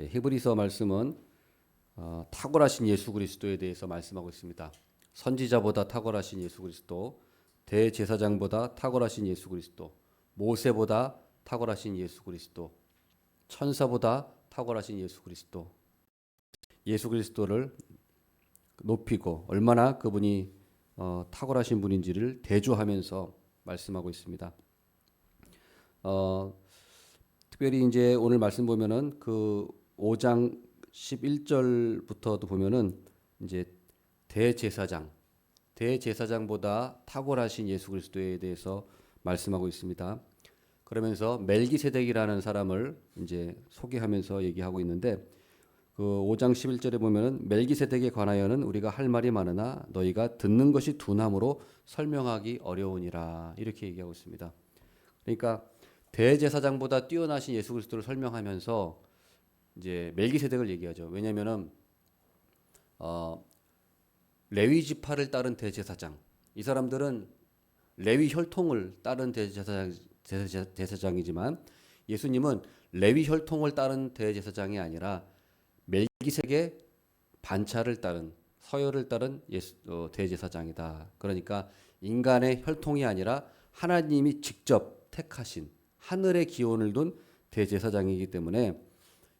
예, 히브리서 말씀은 어, 탁월하신 예수 그리스도에 대해서 말씀하고 있습니다. 선지자보다 탁월하신 예수 그리스도, 대제사장보다 탁월하신 예수 그리스도, 모세보다 탁월하신 예수 그리스도, 천사보다 탁월하신 예수 그리스도. 예수 그리스도를 높이고 얼마나 그분이 어, 탁월하신 분인지를 대조하면서 말씀하고 있습니다. 어, 특별히 이제 오늘 말씀 보면은 그 5장 11절부터도 보면은 이제 대제사장, 대제사장보다 탁월하신 예수 그리스도에 대해서 말씀하고 있습니다. 그러면서 멜기세덱이라는 사람을 이제 소개하면서 얘기하고 있는데 그 5장 11절에 보면은 멜기세덱에 관하여는 우리가 할 말이 많으나 너희가 듣는 것이 둔함으로 설명하기 어려우니라 이렇게 얘기하고 있습니다. 그러니까 대제사장보다 뛰어나신 예수 그리스도를 설명하면서 이제 멜기세덱을 얘기하죠. 왜냐면은 어 레위 지파를 따른 대제사장 이 사람들은 레위 혈통을 따른 대제사장 대제사- 대제사장이지만 예수님은 레위 혈통을 따른 대제사장이 아니라 멜기세덱의 반차를 따른 서열을 따른 예수, 어, 대제사장이다. 그러니까 인간의 혈통이 아니라 하나님이 직접 택하신 하늘의 기원을 둔 대제사장이기 때문에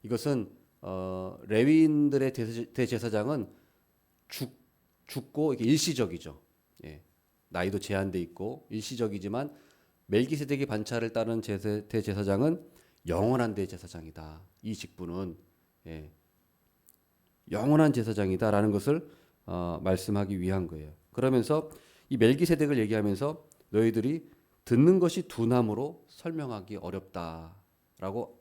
이것은 어, 레위인들의 대제- 대제사 장은 죽, 죽고 이게 일시적이죠. 예. 나이도 제한돼 있고 일시적이지만 멜기세덱의 반차를 따른 제세, 대제사장은 영원한 대제사장이다. 이 직분은 예. 영원한 제사장이다라는 것을 어, 말씀하기 위한 거예요. 그러면서 이 멜기세덱을 얘기하면서 너희들이 듣는 것이 둔함으로 설명하기 어렵다라고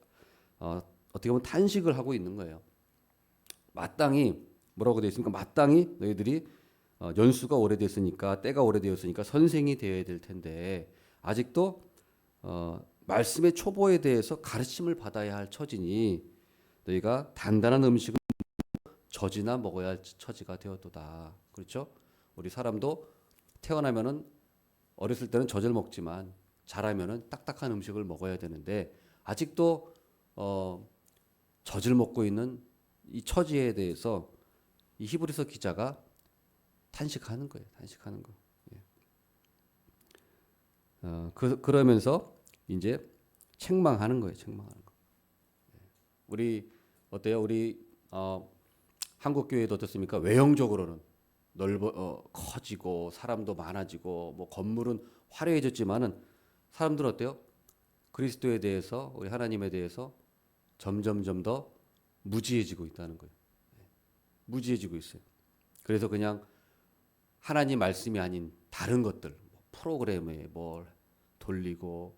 어, 어떻게 보면 탄식을 하고 있는 거예요. 마땅히 뭐라고 되어 있습니까? 마땅히 너희들이 어, 연수가 오래됐으니까 때가 오래되었으니까 선생이 되어야 될 텐데 아직도 어, 말씀의 초보에 대해서 가르침을 받아야 할 처지니 너희가 단단한 음식을 젖이나 먹어야 할 처지가 되었도다. 그렇죠? 우리 사람도 태어나면은 어렸을 때는 젖을 먹지만 자라면은 딱딱한 음식을 먹어야 되는데 아직도 어, 젖을 먹고 있는 이 처지에 대해서 이 히브리서 기자가 탄식하는 거예요. 탄식하는 거. 예. 어, 그, 그러면서 이제 책망하는 거예요. 책망하는 거. 예. 우리 어때요? 우리 어, 한국 교회도 어떻습니까? 외형적으로는 넓어 어, 커지고 사람도 많아지고 뭐 건물은 화려해졌지만은 사람들은 어때요? 그리스도에 대해서 우리 하나님에 대해서 점점점 더 무지해지고 있다는 거예요. 예. 무지해지고 있어요. 그래서 그냥 하나님 말씀이 아닌 다른 것들 뭐 프로그램에 뭘 돌리고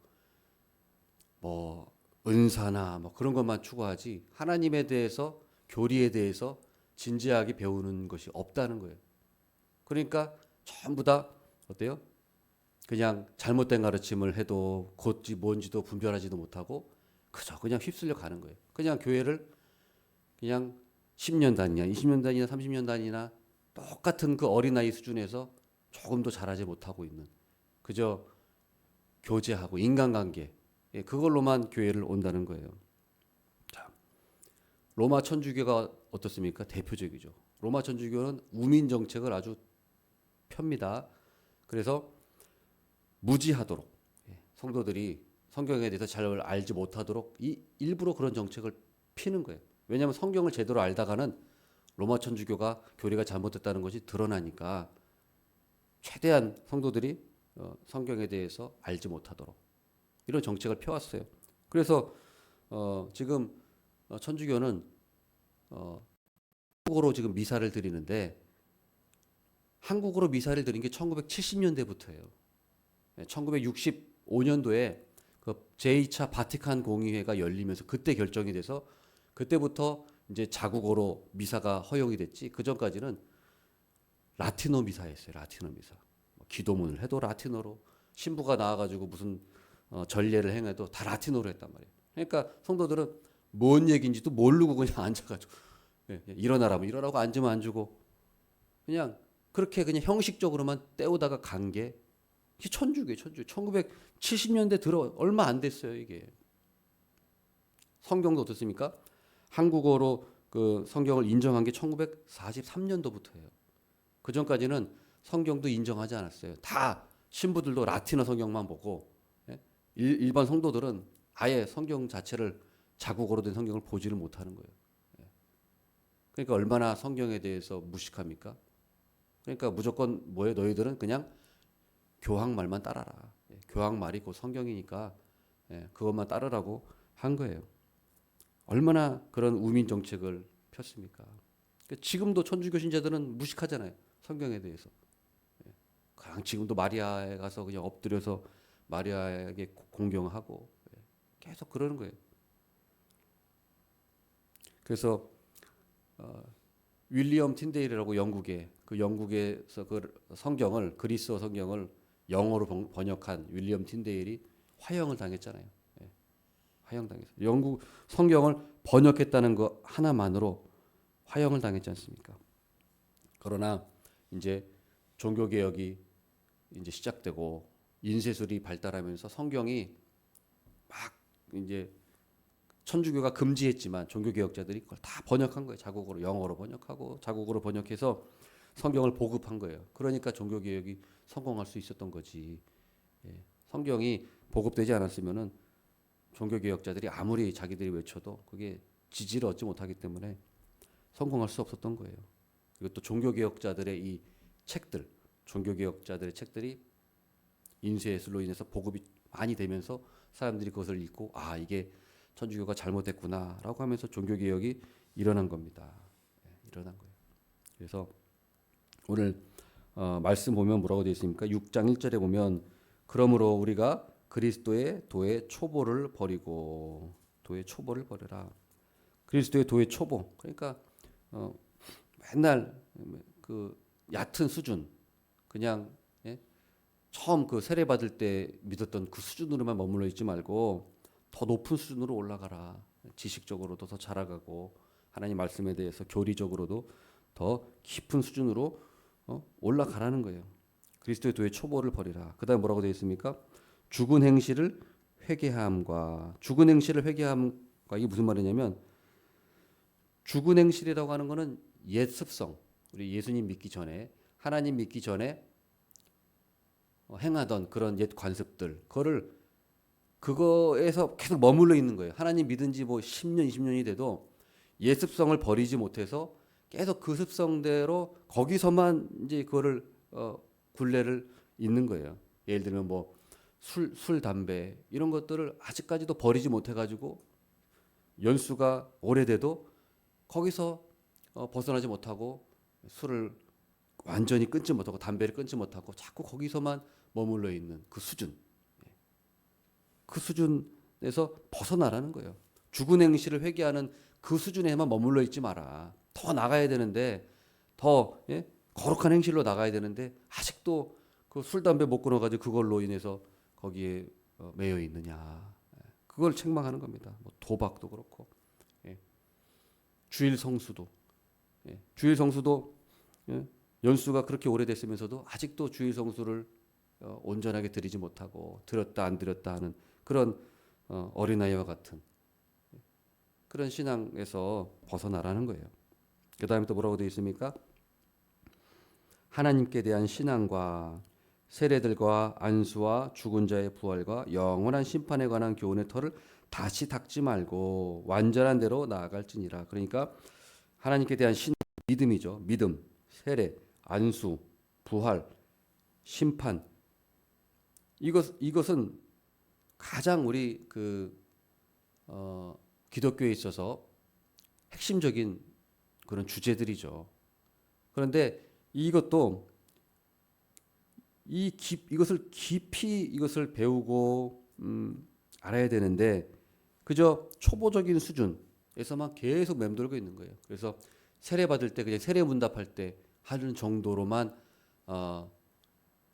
뭐 은사나 뭐 그런 것만 추구하지 하나님에 대해서 교리에 대해서 진지하게 배우는 것이 없다는 거예요. 그러니까 전부 다 어때요? 그냥 잘못된 가르침을 해도 곧지 뭔지도 분별하지도 못하고 그저 그냥 휩쓸려 가는 거예요. 그냥 교회를 그냥 10년 단위나 20년 단위나 30년 단위나 똑같은 그 어린아이 수준에서 조금도 잘하지 못하고 있는 그저 교제하고 인간관계 예, 그걸로만 교회를 온다는 거예요. 자, 로마 천주교가 어떻습니까? 대표적이죠. 로마 천주교는 우민 정책을 아주 펴니다. 그래서 무지하도록 예, 성도들이 성경에 대해서 잘 알지 못하도록 이 일부러 그런 정책을 피는 거예요. 왜냐하면 성경을 제대로 알다가는 로마 천주교가 교리가 잘못됐다는 것이 드러나니까 최대한 성도들이 어, 성경에 대해서 알지 못하도록 이런 정책을 펴왔어요. 그래서 어, 지금 어, 천주교는 어, 한국어로 지금 미사를 드리는데 한국어로 미사를 드린 게 1970년대부터예요. 1965년도에 그 제2차 바티칸 공의회가 열리면서 그때 결정이 돼서 그때부터 이제 자국어로 미사가 허용이 됐지. 그 전까지는 라틴어 미사였어요. 라틴어 미사. 뭐 기도문을 해도 라틴어로 신부가 나와가지고 무슨 어, 전례를 행해도 다 라틴어로 했단 말이에요. 그러니까 성도들은 뭔 얘기인지도 모르고 그냥 앉아가지고 예, 예, 일어나라면 일어나고 앉으면 앉고 그냥 그렇게 그냥 형식적으로만 때우다가 간 게 천주교, 천주. 1970년대 들어 얼마 안 됐어요 이게. 성경도 어떻습니까? 한국어로 그 성경을 인정한 게 1943년도부터예요. 그 전까지는 성경도 인정하지 않았어요. 다 신부들도 라틴어 성경만 보고 예? 일, 일반 성도들은 아예 성경 자체를 자국어로 된 성경을 보지를 못하는 거예요. 예. 그러니까 얼마나 성경에 대해서 무식합니까? 그러니까 무조건 뭐예요? 너희들은 그냥 교황 말만 따라라. 예, 교황 말이 곧 성경이니까 예, 그것만 따르라고 한 거예요. 얼마나 그런 우민 정책을 폈습니까? 그러니까 지금도 천주교 신자들은 무식하잖아요. 성경에 대해서. 예, 그냥 지금도 마리아에 가서 그냥 엎드려서 마리아에게 고- 공경하고 예, 계속 그러는 거예요. 그래서 어, 윌리엄 틴데일이라고 영국의 그 영국에서 그 성경을 그리스어 성경을 영어로 번- 번역한 윌리엄 틴데일이 화형을 당했잖아요. 예, 화형 당했어요. 영국 성경을 번역했다는 거 하나만으로 화형을 당했지 않습니까? 그러나 이제 종교 개혁이 이제 시작되고 인쇄술이 발달하면서 성경이 막 이제 천주교가 금지했지만 종교 개혁자들이 그걸 다 번역한 거예요. 자국어로 영어로 번역하고 자국어로 번역해서 성경을 보급한 거예요. 그러니까 종교 개혁이 성공할 수 있었던 거지. 예. 성경이 보급되지 않았으면은 종교 개혁자들이 아무리 자기들이 외쳐도 그게 지지를 얻지 못하기 때문에 성공할 수 없었던 거예요. 또 종교 개혁자들의 이 책들, 종교 개혁자들의 책들이 인쇄술로 인해서 보급이 많이 되면서 사람들이 그것을 읽고 아 이게 천주교가 잘못했구나라고 하면서 종교 개혁이 일어난 겁니다. 예, 일어난 거예요. 그래서 오늘 어, 말씀 보면 뭐라고 되어 있습니까? 6장 1절에 보면 그러므로 우리가 그리스도의 도의 초보를 버리고 도의 초보를 버려라. 그리스도의 도의 초보. 그러니까 어, 맨날 그 얕은 수준 그냥 예? 처음 그 세례 받을 때 믿었던 그 수준으로만 머물러 있지 말고 더 높은 수준으로 올라가라. 지식적으로도 더 자라가고 하나님 말씀에 대해서 교리적으로도 더 깊은 수준으로 어? 올라가라는 거예요. 그리스도의 도의 초보를 버리라. 그다음 뭐라고 되어 있습니까? 죽은 행실을 회개함과 죽은 행실을 회개함과 이게 무슨 말이냐면 죽은 행실이라고 하는 거는 옛 습성. 우리 예수님 믿기 전에 하나님 믿기 전에 어, 행하던 그런 옛 관습들 그거를 그거에서 계속 머물러 있는 거예요. 하나님 믿은 지 뭐 10년, 20년이 돼도 옛 습성을 버리지 못해서 계속 그 습성대로 거기서만 이제 그거를 어, 굴레를 있는 거예요. 예를 들면 뭐 술, 술, 담배 이런 것들을 아직까지도 버리지 못해가지고 연수가 오래돼도 거기서 어, 벗어나지 못하고 술을 완전히 끊지 못하고 담배를 끊지 못하고 자꾸 거기서만 머물러 있는 그 수준. 예. 그 수준에서 벗어나라는 거예요. 죽은 행실을 회개하는 그 수준에만 머물러 있지 마라. 더 나가야 되는데 더 예? 거룩한 행실로 나가야 되는데 아직도 그 술 담배 못 끊어가지고 그걸로 인해서 거기에 어, 매여 있느냐. 예. 그걸 책망하는 겁니다. 뭐 도박도 그렇고 예. 주일 성수도 예. 주일 성수도 예. 연수가 그렇게 오래됐으면서도 아직도 주일 성수를 어, 온전하게 드리지 못하고 드렸다 안 드렸다 하는 그런 어, 어린아이와 같은 그런 신앙에서 벗어나라는 거예요. 그 다음에 또 뭐라고 되어 있습니까? 하나님께 대한 신앙과 세례들과 안수와 죽은 자의 부활과 영원한 심판에 관한 교훈의 털을 다시 닦지 말고 완전한 대로 나아갈지니라. 그러니까 하나님께 대한 신 믿음이죠. 믿음, 세례, 안수, 부활, 심판. 이것 이것은 가장 우리 그 어, 기독교에 있어서 핵심적인 그런 주제들이죠. 그런데 이것도 이 깊, 이것을 깊이 이것을 배우고 음, 알아야 되는데 그저 초보적인 수준에서만 계속 맴돌고 있는 거예요. 그래서 세례 받을 때 그냥 세례 문답할 때 하는 정도로만 어,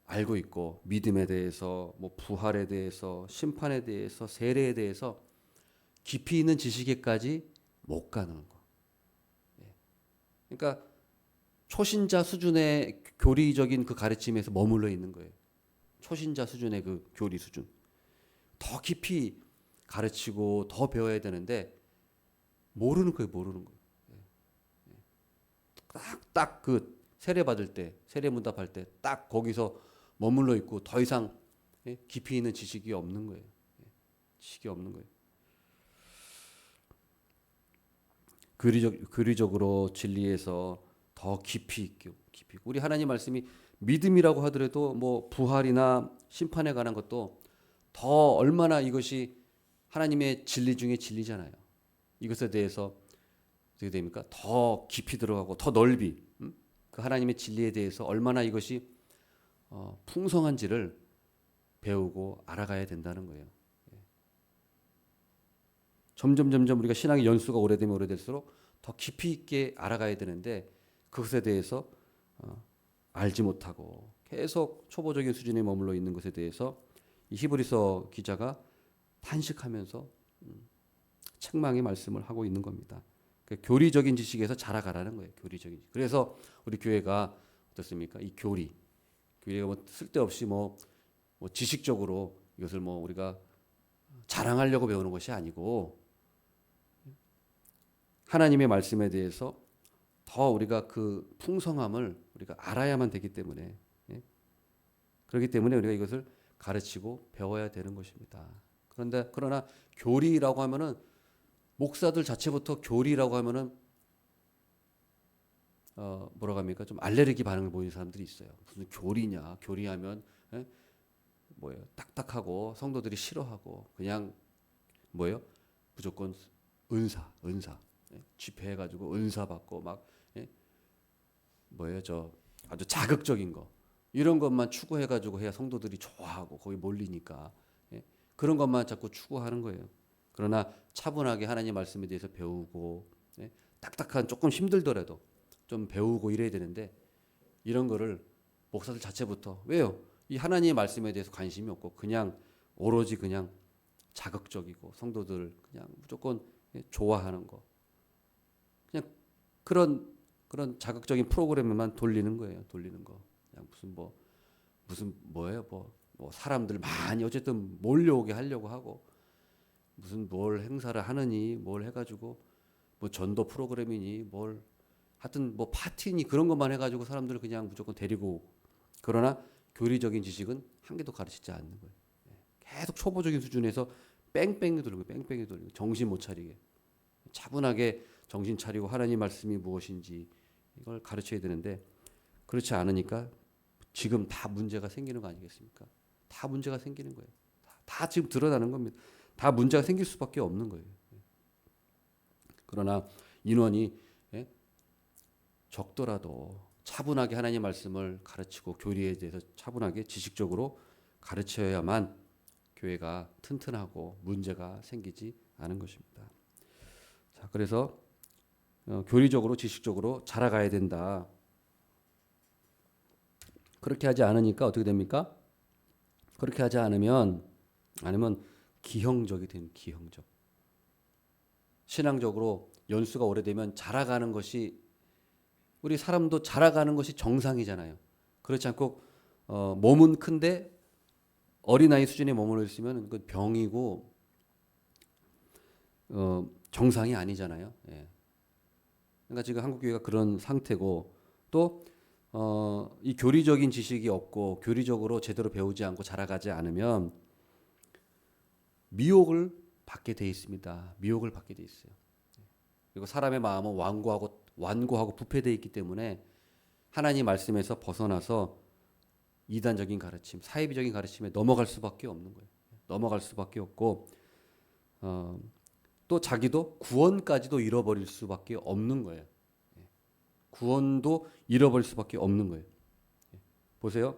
알고 있고 믿음에 대해서 뭐 부활에 대해서 심판에 대해서 세례에 대해서 깊이 있는 지식에까지 못 가는 거. 예. 그러니까 초신자 수준의 교리적인 그 가르침에서 머물러 있는 거예요. 초신자 수준의 그 교리 수준. 더 깊이 가르치고 더 배워야 되는데 모르는 거예요, 모르는 거. 딱딱 그 세례 받을 때, 세례 문답할 때 딱 거기서 머물러 있고 더 이상 예? 깊이 있는 지식이 없는 거예요. 예, 지식이 없는 거예요. 교리적 교리적으로 진리에서 더 깊이 있고 깊이. 우리 하나님 말씀이 믿음이라고 하더라도 뭐 부활이나 심판에 관한 것도 더 얼마나 이것이 하나님의 진리 중에 진리잖아요. 이것에 대해서 어떻게 됩니까? 더 깊이 들어가고 더 넓이 음? 그 하나님의 진리에 대해서 얼마나 이것이 어, 풍성한지를 배우고 알아가야 된다는 거예요. 예. 점점 점점 우리가 신앙의 연수가 오래되면 오래될수록 더 깊이 있게 알아가야 되는데 그것에 대해서 어, 알지 못하고 계속 초보적인 수준에 머물러 있는 것에 대해서 이 히브리서 기자가 탄식하면서 음, 책망의 말씀을 하고 있는 겁니다. 그 교리적인 지식에서 자라가라는 거예요. 교리적인. 지식. 그래서 우리 교회가 어떻습니까? 이 교리, 교리가 뭐 쓸데없이 뭐, 뭐 지식적으로 이것을 뭐 우리가 자랑하려고 배우는 것이 아니고 하나님의 말씀에 대해서 더 우리가 그 풍성함을 우리가 알아야만 되기 때문에 예? 그렇기 때문에 우리가 이것을 가르치고 배워야 되는 것입니다. 그런데 그러나 교리라고 하면은 목사들 자체부터 교리라고 하면은 어 뭐라고 합니까? 좀 알레르기 반응을 보이는 사람들이 있어요. 무슨 교리냐? 교리하면 예? 뭐예요? 딱딱하고 성도들이 싫어하고 그냥 뭐예요? 무조건 은사, 은사. 예? 집회해 가지고 은사 받고 막 예? 뭐예요? 저 아주 자극적인 거. 이런 것만 추구해 가지고 해야 성도들이 좋아하고 거기 몰리니까 예? 그런 것만 자꾸 추구하는 거예요. 그러나 차분하게 하나님 말씀에 대해서 배우고 예? 딱딱한 조금 힘들더라도 좀 배우고 이래야 되는데 이런 거를 목사들 자체부터 왜요? 이 하나님의 말씀에 대해서 관심이 없고 그냥 오로지 그냥 자극적이고 성도들 그냥 무조건 예, 좋아하는 거 그런 그런 자극적인 프로그램에만 돌리는 거예요. 돌리는 거. 그냥 무슨 뭐 무슨 뭐예요? 뭐, 뭐 사람들 많이 어쨌든 몰려오게 하려고 하고 무슨 뭘 행사를 하느니 뭘 해가지고 뭐 전도 프로그램이니 뭘 하여튼 뭐 파티니 그런 것만 해가지고 사람들을 그냥 무조건 데리고 그러나 교리적인 지식은 한 개도 가르치지 않는 거예요. 예. 계속 초보적인 수준에서 뺑뺑이 돌리고 뺑뺑이 돌리고 정신 못 차리게 차분하게 정신 차리고 하나님 말씀이 무엇인지 이걸 가르쳐야 되는데 그렇지 않으니까 지금 다 문제가 생기는 거 아니겠습니까? 다 문제가 생기는 거예요. 다, 다 지금 드러나는 겁니다. 다 문제가 생길 수밖에 없는 거예요. 그러나 인원이 예? 적더라도 차분하게 하나님 말씀을 가르치고 교리에 대해서 차분하게 지식적으로 가르쳐야만 교회가 튼튼하고 문제가 생기지 않은 것입니다. 자, 그래서 어, 교리적으로 지식적으로 자라가야 된다. 그렇게 하지 않으니까 어떻게 됩니까? 그렇게 하지 않으면 아니면 기형적이 되는 기형적. 신앙적으로 연수가 오래되면 자라가는 것이 우리 사람도 자라가는 것이 정상이잖아요. 그렇지 않고 어, 몸은 큰데 어린아이 수준에 머물러 있으면 그 병이고 어, 정상이 아니잖아요. 예. 그러니까 지금 한국 교회가 그런 상태고 또 어, 이 교리적인 지식이 없고 교리적으로 제대로 배우지 않고 자라가지 않으면 미혹을 받게 돼 있습니다. 미혹을 받게 돼 있어요. 그리고 사람의 마음은 완고하고 완고하고 부패되어 있기 때문에 하나님 말씀에서 벗어나서 이단적인 가르침, 사이비적인 가르침에 넘어갈 수밖에 없는 거예요. 넘어갈 수밖에 없고 어, 또 자기도 구원까지도 잃어버릴 수밖에 없는 거예요. 구원도 잃어버릴 수밖에 없는 거예요. 보세요.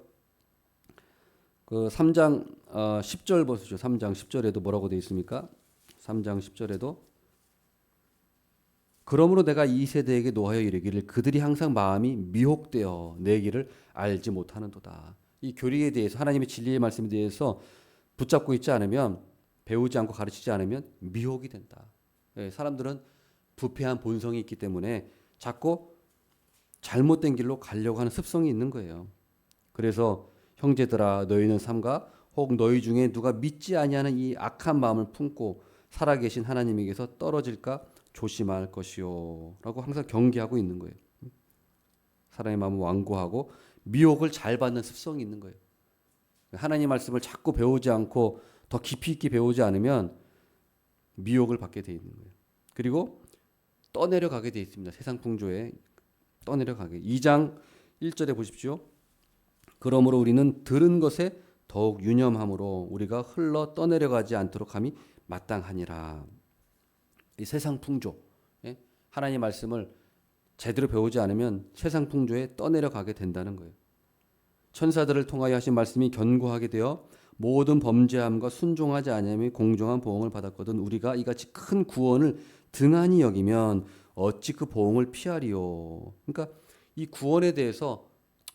그 3장 어, 10절 보시죠. 3장 10절에도 뭐라고 되어 있습니까? 3장 10절에도 그러므로 내가 이 세대에게 노하여 이르기를 그들이 항상 마음이 미혹되어 내 길을 알지 못하는도다. 이 교리에 대해서 하나님의 진리의 말씀에 대해서 붙잡고 있지 않으면 배우지 않고 가르치지 않으면 미혹이 된다. 예, 사람들은 부패한 본성이 있기 때문에 자꾸 잘못된 길로 가려고 하는 습성이 있는 거예요. 그래서 형제들아 너희는 삼가 혹 너희 중에 누가 믿지 아니하는 이 악한 마음을 품고 살아계신 하나님에게서 떨어질까 조심할 것이요라고 항상 경계하고 있는 거예요. 사람의 마음은 완고하고 미혹을 잘 받는 습성이 있는 거예요. 하나님 말씀을 자꾸 배우지 않고 더 깊이 있게 배우지 않으면 미혹을 받게 돼 있는 거예요. 그리고 떠내려 가게 돼 있습니다. 세상 풍조에 떠내려 가게. 2장 1절에 보십시오. 그러므로 우리는 들은 것에 더욱 유념함으로 우리가 흘러 떠내려 가지 않도록 함이 마땅하니라. 이 세상 풍조, 예? 하나님 말씀을 제대로 배우지 않으면 세상 풍조에 떠내려 가게 된다는 거예요. 천사들을 통하여 하신 말씀이 견고하게 되어 모든 범죄함과 순종하지 아니함이 공정한 보응을 받았거든 우리가 이같이 큰 구원을 등한히 여기면 어찌 그 보응을 피하리요. 그러니까 이 구원에 대해서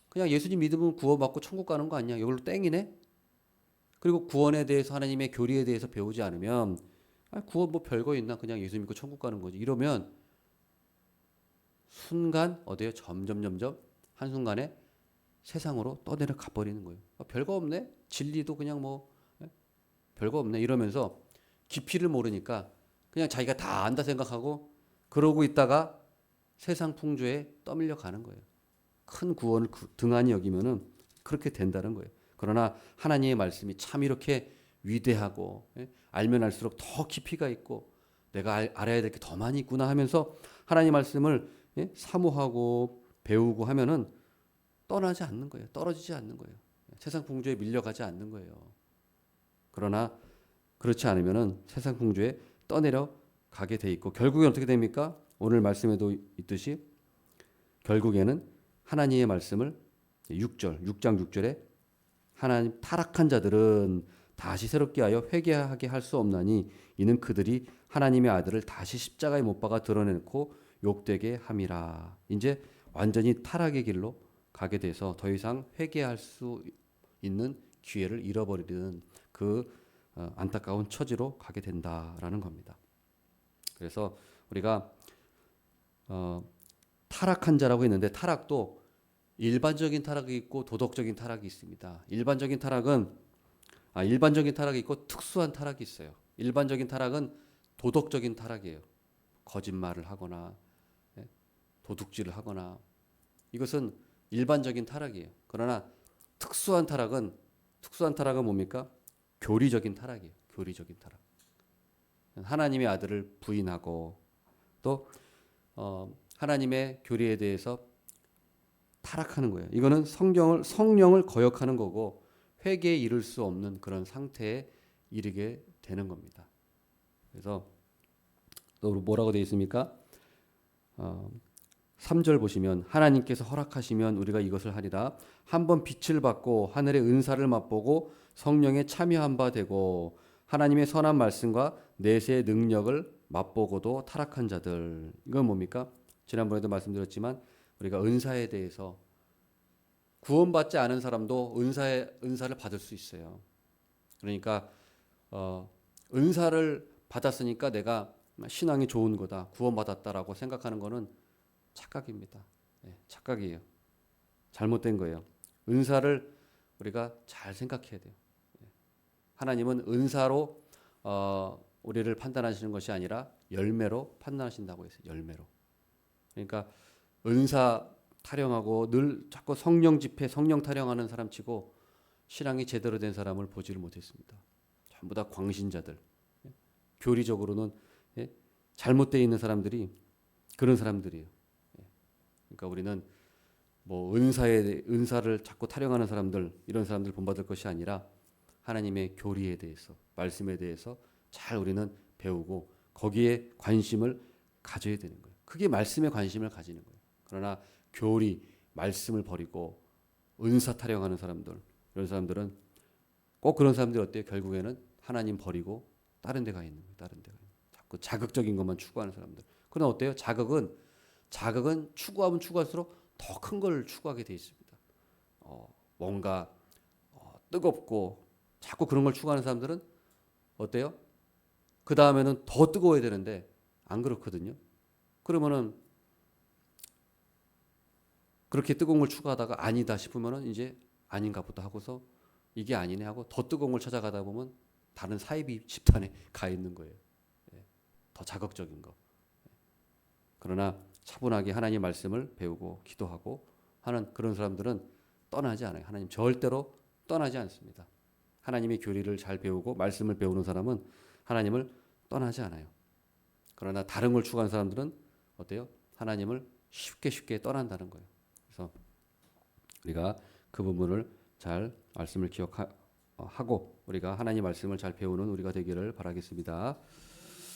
그냥 예수님 믿으면 구원받고 천국 가는 거 아니야. 이걸로 땡이네. 그리고 구원에 대해서 하나님의 교리에 대해서 배우지 않으면 아, 구원 뭐 별거 있나 그냥 예수 믿고 천국 가는 거지. 이러면 순간 어디에 점점 점점 한 순간에 세상으로 떠내려 가버리는 거예요. 아, 별거 없네. 진리도 그냥 뭐 예? 별거 없네 이러면서 깊이를 모르니까 그냥 자기가 다 안다 생각하고 그러고 있다가 세상 풍조에 떠밀려 가는 거예요. 큰 구원을 그- 등한히 여기면은 그렇게 된다는 거예요. 그러나 하나님의 말씀이 참 이렇게 위대하고 예? 알면 알수록 더 깊이가 있고 내가 알, 알아야 될 게 더 많이 있구나 하면서 하나님 말씀을 예? 사모하고 배우고 하면은 떠나지 않는 거예요. 떨어지지 않는 거예요. 세상 풍조에 밀려가지 않는 거예요. 그러나 그렇지 않으면은 세상 풍조에 떠내려 가게 돼 있고 결국에 어떻게 됩니까? 오늘 말씀에도 있듯이 결국에는 하나님의 말씀을 6절, 6장 6절에 하나님 타락한 자들은 다시 새롭게 하여 회개하게 할 수 없나니 이는 그들이 하나님의 아들을 다시 십자가에 못 박아 드러내놓고 욕되게 함이라. 이제 완전히 타락의 길로 가게 돼서 더 이상 회개할 수 있는 기회를 잃어버리는 그 어, 안타까운 처지로 가게 된다라는 겁니다. 그래서 우리가 어, 타락한 자라고 했는데 타락도 일반적인 타락이 있고 도덕적인 타락이 있습니다. 일반적인 타락은 아, 일반적인 타락이 있고 특수한 타락이 있어요. 일반적인 타락은 도덕적인 타락이에요. 거짓말을 하거나 예, 도둑질을 하거나 이것은 일반적인 타락이에요. 그러나 특수한 타락은 특수한 타락은 뭡니까? 교리적인 타락이에요. 교리적인 타락. 하나님의 아들을 부인하고 또 어, 하나님의 교리에 대해서 타락하는 거예요. 이거는 성경을 성령을 거역하는 거고 회개에 이를 수 없는 그런 상태에 이르게 되는 겁니다. 그래서 또 뭐라고 되어 있습니까? 어, 3절 보시면 하나님께서 허락하시면 우리가 이것을 하리라 한번 빛을 받고 하늘의 은사를 맛보고 성령에 참여한 바 되고 하나님의 선한 말씀과 내세의 능력을 맛보고도 타락한 자들 이건 뭡니까? 지난번에도 말씀드렸지만 우리가 은사에 대해서 구원받지 않은 사람도 은사의 은사를 받을 수 있어요. 그러니까 어, 은사를 받았으니까 내가 신앙이 좋은 거다, 구원받았다라고 생각하는 거는 착각입니다. 네, 착각이에요. 잘못된 거예요. 은사를 우리가 잘 생각해야 돼요. 네. 하나님은 은사로 어, 우리를 판단하시는 것이 아니라 열매로 판단하신다고 했어요. 열매로. 그러니까 은사 타령하고 늘 자꾸 성령 집회, 성령 타령하는 사람치고 신앙이 제대로 된 사람을 보지를 못했습니다. 전부 다 광신자들. 예? 교리적으로는 예? 잘못되어 있는 사람들이 그런 사람들이에요. 예. 그러니까 우리는 뭐 은사에 은사를 자꾸 타령하는 사람들 이런 사람들 본받을 것이 아니라 하나님의 교리에 대해서 말씀에 대해서 잘 우리는 배우고 거기에 관심을 가져야 되는 거예요. 그게 말씀에 관심을 가지는 거예요. 그러나 교리, 말씀을 버리고 은사 타령하는 사람들, 이런 사람들은 꼭 그런 사람들이 어때요? 결국에는 하나님 버리고 다른 데 가 있는 거예요. 다른 데가. 자꾸 자극적인 것만 추구하는 사람들. 그러나 어때요? 자극은 자극은 추구하면 추구할수록 더 큰 걸 추구하게 돼 있습니다. 어, 뭔가 어, 뜨겁고 자꾸 그런 걸 추구하는 사람들은 어때요? 그 다음에는 더 뜨거워야 되는데 안 그렇거든요. 그러면은 그렇게 뜨거운 걸 추구하다가 아니다 싶으면은 이제 아닌가 보다 하고서 이게 아니네 하고 더 뜨거운 걸 찾아가다 보면 다른 사이비 집단에 가 있는 거예요. 예. 더 자극적인 거. 예. 그러나 차분하게 하나님 말씀을 배우고 기도하고 하는 그런 사람들은 떠나지 않아요. 하나님 절대로 떠나지 않습니다. 하나님의 교리를 잘 배우고 말씀을 배우는 사람은 하나님을 떠나지 않아요. 그러나 다른 걸 추구하는 사람들은 어때요? 하나님을 쉽게 쉽게 떠난다는 거예요. 그래서 우리가 그 부분을 잘 말씀을 기억하고 우리가 하나님 말씀을 잘 배우는 우리가 되기를 바라겠습니다.